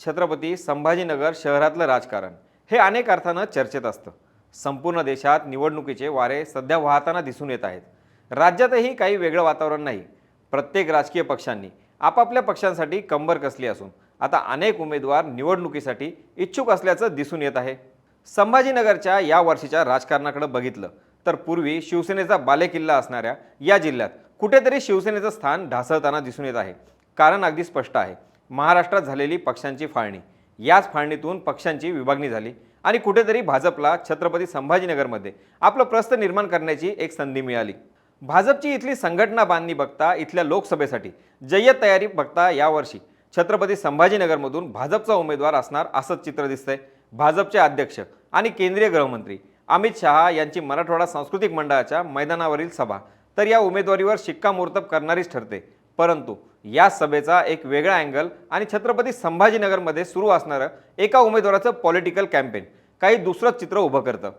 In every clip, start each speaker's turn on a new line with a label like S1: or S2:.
S1: छत्रपती संभाजीनगर शहरातलं राजकारण. हे अनेक अर्थानं चर्चेत असतं. संपूर्ण देशात निवडणुकीचे वारे सध्या वाहताना दिसून येत आहेत. राज्यातही काही वेगळं वातावरण नाही. प्रत्येक राजकीय पक्षांनी आपापल्या पक्षांसाठी कंबर कसली असून आता अनेक उमेदवार निवडणुकीसाठी इच्छुक असल्याचं दिसून येत आहे. संभाजीनगरच्या या वर्षीच्या राजकारणाकडे बघितलं तर पूर्वी शिवसेनेचा बालेकिल्ला असणाऱ्या या जिल्ह्यात कुठेतरी शिवसेनेचं स्थान ढासळताना दिसून येत आहे. कारण अगदी स्पष्ट आहे महाराष्ट्रात झालेली पक्षांची फाळणी. याच फाळणीतून पक्षांची विभागणी झाली आणि कुठेतरी भाजपला छत्रपती संभाजीनगरमध्ये आपलं प्रस्थ निर्माण करण्याची एक संधी मिळाली. भाजपची इथली संघटना बांधणी बघता इथल्या लोकसभेसाठी जय्यत तयारी बघता यावर्षी छत्रपती संभाजीनगरमधून भाजपचा उमेदवार असणार असंच चित्र दिसतंय. भाजपचे अध्यक्ष आणि केंद्रीय गृहमंत्री अमित शहा यांची मराठवाडा सांस्कृतिक मंडळाच्या मैदानावरील सभा. तर या उमेदवारीवर शिक्कामोर्तब करणारीच ठरते. परंतु या सभेचा एक वेगळा अँगल आणि छत्रपती संभाजीनगरमध्ये सुरू असणारं एका उमेदवाराचं पॉलिटिकल कॅम्पेन काही दुसरंच चित्र उभं करतं.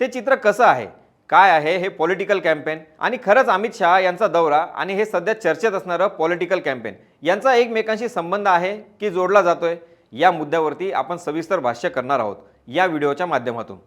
S1: ते चित्र कसं आहे? काय आहे हे पॉलिटिकल कॅम्पेन आणि खरंच अमित शहा यांचा दौरा आणि हे सध्या चर्चेत असणारं पॉलिटिकल कॅम्पेन यांचा एकमेकांशी संबंध आहे की जोडला जातोय? या मुद्द्यावरती आपण सविस्तर भाष्य करणार आहोत या व्हिडिओच्या माध्यमातून.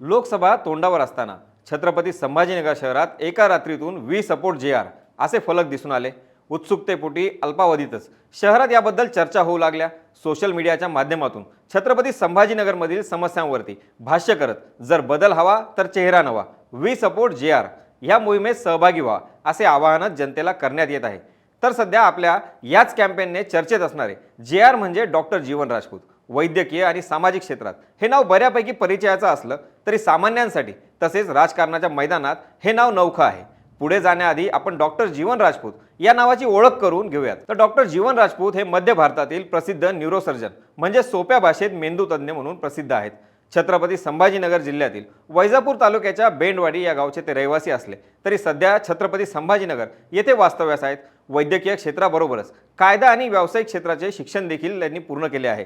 S1: लोकसभा तोंडावर असताना छत्रपती संभाजीनगर शहरात एका रात्रीतून वी सपोर्ट जे आर असे फलक दिसून आले. उत्सुकतेपोटी अल्पावधीतच. शहरात याबद्दल चर्चा होऊ लागल्या. सोशल मीडियाच्या माध्यमातून. छत्रपती संभाजीनगरमधील समस्यांवरती भाष्य करत जर बदल हवा तर चेहरा नवा. वी सपोर्ट जे आर ह्या मोहिमेत सहभागी व्हा असे आवाहन जनतेला करण्यात येत आहे. तर सध्या आपल्या याच कॅम्पेनने चर्चेत असणारे जे आर म्हणजे डॉक्टर जीवन राजपूत. वैद्यकीय आणि सामाजिक क्षेत्रात. हे नाव बऱ्यापैकी परिचयाचं असलं तरी सामान्यांसाठी तसेच राजकारणाच्या मैदानात हे नाव नौखं आहे. पुढे जाण्याआधी आपण डॉक्टर जीवन राजपूत या नावाची ओळख करून घेऊयात. तर डॉक्टर जीवन राजपूत हे मध्य भारतातील प्रसिद्ध न्यूरोसर्जन म्हणजे सोप्या भाषेत मेंदू तज्ज्ञ म्हणून प्रसिद्ध आहेत. छत्रपती संभाजीनगर जिल्ह्यातील वैजापूर तालुक्याच्या बेंडवाडी या गावचे ते रहिवासी असले तरी सध्या छत्रपती संभाजीनगर येथे वास्तव्यास आहेत. वैद्यकीय क्षेत्राबरोबरच कायदा आणि व्यावसायिक क्षेत्राचे शिक्षण देखील त्यांनी पूर्ण केले आहे.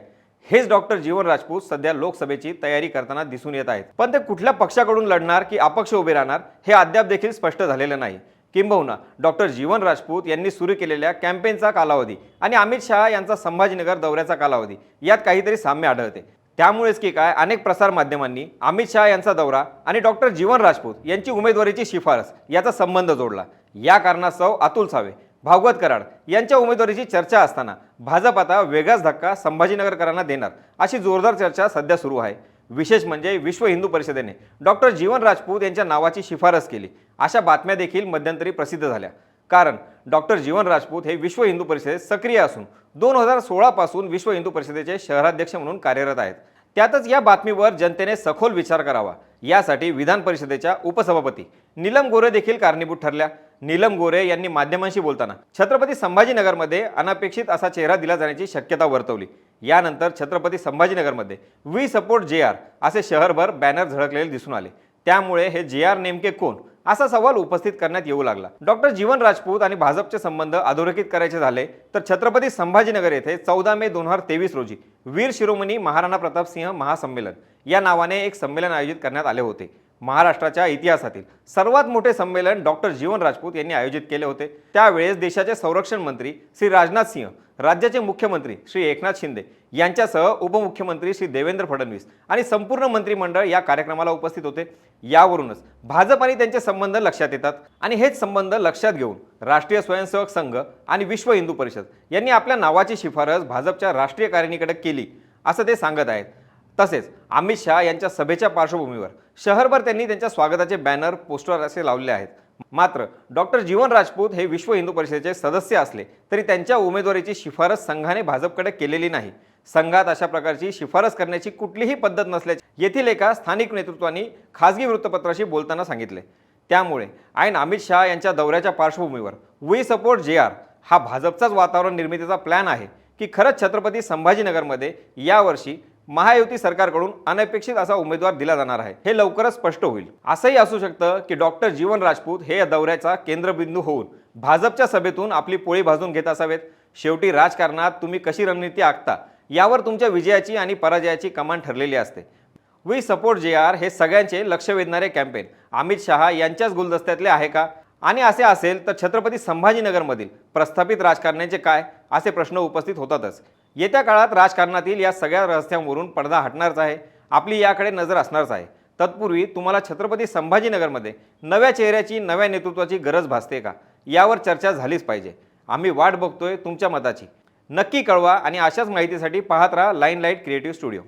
S1: हेच डॉक्टर जीवन राजपूत सध्या लोकसभेची तयारी करताना दिसून येत आहेत. पण ते कुठल्या पक्षाकडून लढणार की अपक्ष उभे राहणार हे अद्याप देखील स्पष्ट झालेलं नाही. किंबहुना डॉक्टर जीवन राजपूत यांनी सुरू केलेल्या कॅम्पेनचा कालावधी आणि अमित शहा यांचा संभाजीनगर दौऱ्याचा कालावधी यात काहीतरी साम्य आढळते. त्यामुळेच की काय अनेक प्रसारमाध्यमांनी अमित शहा यांचा दौरा आणि डॉक्टर जीवन राजपूत यांची उमेदवारीची शिफारस याचा संबंध जोडला. या कारणास्तव अतुल सावे भागवत कराड यांच्या उमेदवारीची चर्चा असताना भाजप आता वेगळाच धक्का संभाजीनगरकरांना देणार अशी जोरदार चर्चा सध्या सुरू आहे. विशेष म्हणजे विश्व हिंदू परिषदेने डॉक्टर जीवन राजपूत यांच्या नावाची शिफारस केली. अशा बातम्या देखील मध्यंतरी प्रसिद्ध झाल्या. कारण डॉक्टर जीवन राजपूत हे विश्व हिंदू परिषदेत सक्रिय असून दोन हजार सोळापासून विश्व हिंदू परिषदेचे शहराध्यक्ष म्हणून कार्यरत आहेत. त्यातच या बातमीवर जनतेने सखोल विचार करावा. यासाठी विधान परिषदेच्या उपसभापती नीलम गोरे देखील कारणीभूत ठरल्या. नीलम गोरे यांनी माध्यमांशी बोलताना छत्रपती संभाजीनगरमध्ये अनपेक्षित असा चेहरा दिला जाण्याची शक्यता वर्तवली. यानंतर छत्रपती संभाजीनगरमध्ये वी सपोर्ट जे आर असे शहरभर बॅनर झळकलेले दिसून आले. त्यामुळे हे जे आर नेमके कोण? असा सवाल उपस्थित करण्यात येऊ लागला. डॉक्टर जीवन राजपूत आणि भाजपचे संबंध अधोरेखित करायचे झाले तर छत्रपती संभाजीनगर येथे चौदा मे दोन हजार तेवीस रोजी वीर शिरोमणी महाराणा प्रताप सिंह महासंमेलन या नावाने एक संमेलन आयोजित करण्यात आले होते. महाराष्ट्राच्या इतिहासातील सर्वात मोठे संमेलन डॉक्टर जीवन राजपूत यांनी आयोजित केले होते. त्यावेळेस देशाचे संरक्षण मंत्री श्री राजनाथ सिंह राज्याचे मुख्यमंत्री श्री एकनाथ शिंदे यांच्यासह उपमुख्यमंत्री श्री देवेंद्र फडणवीस आणि संपूर्ण मंत्रिमंडळ या कार्यक्रमाला उपस्थित होते. यावरूनच भाजप आणि त्यांचे संबंध लक्षात येतात आणि हेच संबंध लक्षात घेऊन राष्ट्रीय स्वयंसेवक संघ आणि विश्व हिंदू परिषद यांनी आपल्या नावाची शिफारस भाजपच्या राष्ट्रीय कारिणीकडे केली असं ते सांगत आहेत. तसेच अमित शहा यांच्या सभेच्या पार्श्वभूमीवर शहरभर त्यांनी त्यांच्या स्वागताचे बॅनर पोस्टर असे लावले आहेत. मात्र डॉक्टर जीवन राजपूत हे विश्व हिंदू परिषदेचे सदस्य असले तरी त्यांच्या उमेदवारीची शिफारस संघाने भाजपकडे केलेली नाही. संघात अशा प्रकारची शिफारस करण्याची कुठलीही पद्धत नसल्याचे येथील एका स्थानिक नेतृत्वाने खासगी वृत्तपत्राशी बोलताना सांगितले. त्यामुळे ऐन अमित शहा यांच्या दौऱ्याच्या पार्श्वभूमीवर वी सपोर्ट जे आर हा भाजपचाच वातावरण निर्मितीचा प्लॅन आहे की खरंच छत्रपती संभाजीनगरमध्ये यावर्षी महायुती सरकारकडून अनपेक्षित असा उमेदवार दिला जाणार आहे. हे लवकरच स्पष्ट होईल. असंही असू शकतं की डॉक्टर जीवन राजपूत हे या दौऱ्याचा केंद्रबिंदू होऊन भाजपच्या सभेतून आपली पोळी भाजून घेत असावेत. शेवटी राजकारणात तुम्ही कशी रणनीती आखता यावर तुमच्या विजयाची आणि पराजयाची कमान ठरलेली असते. वी सपोर्ट जे आर हे सगळ्यांचे लक्ष वेधणारे कॅम्पेन. अमित शहा यांच्याच गुलदस्त्यातले आहे का? आणि असे असेल तर छत्रपती संभाजीनगरमधील प्रस्थापित राजकारण्याचे काय? असे प्रश्न उपस्थित होतातच. येत्या काळात राजकारणातील या सगळ्या रहस्यांवरून पडदा हटणारच आहे. आपली याकडे नजर असणारच आहे. तत्पूर्वी तुम्हाला छत्रपती संभाजीनगरमध्ये नव्या चेहऱ्याची नव्या नेतृत्वाची गरज भासते का? यावर चर्चा झालीच पाहिजे. आम्ही वाट बघतोय तुमच्या मताची. नक्की कळवा आणि अशाच माहितीसाठी पाहत राहा लाईन लाइट क्रिएटिव्ह स्टुडिओ.